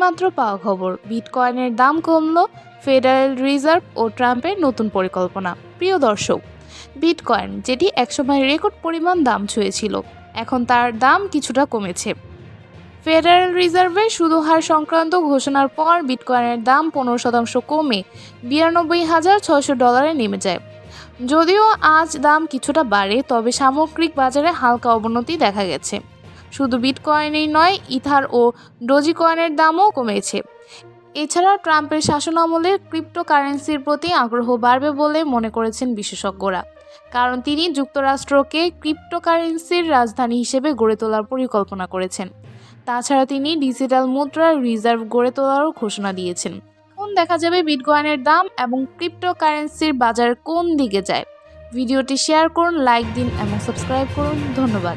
এইমাত্র পাওয়া খবর। বিটকয়েনের দাম কমলো, ফেডারেল রিজার্ভ ও ট্রাম্পের নতুন পরিকল্পনা। প্রিয় দর্শক, বিটকয়েন, যেটি একসময় রেকর্ড পরিমাণ দাম ছুঁয়েছিল, এখন তার দাম কিছুটা কমেছে। ফেডারেল রিজার্ভের সুদ হার সংক্রান্ত ঘোষণার পর বিটকয়েনের দাম পনেরো শতাংশ কমে বিরানব্বই হাজার ছয়শো ডলারে নেমে যায়। যদিও আজ দাম কিছুটা বাড়ে, তবে সামগ্রিক বাজারে হালকা অবনতি দেখা গেছে। শুধু বিটকয়েনই নয়, ইথার ও ডোজি কয়েনের দামও কমেছে। এছাড়া ট্রাম্পের শাসনামলে ক্রিপ্টোকারেন্সির প্রতি আগ্রহ বাড়বে বলে মনে করেছেন বিশেষজ্ঞরা। কারণ তিনি যুক্তরাষ্ট্রকে ক্রিপ্টোকারেন্সির রাজধানী হিসেবে গড়ে তোলার পরিকল্পনা করেছেন। তাছাড়া তিনি ডিজিটাল মুদ্রার রিজার্ভ গড়ে তোলারও ঘোষণা দিয়েছেন। এখন দেখা যাবে বিটকয়েনের দাম এবং ক্রিপ্টোকারেন্সির বাজার কোন দিকে যায়। ভিডিওটি শেয়ার করুন, লাইক দিন এবং সাবস্ক্রাইব করুন। ধন্যবাদ।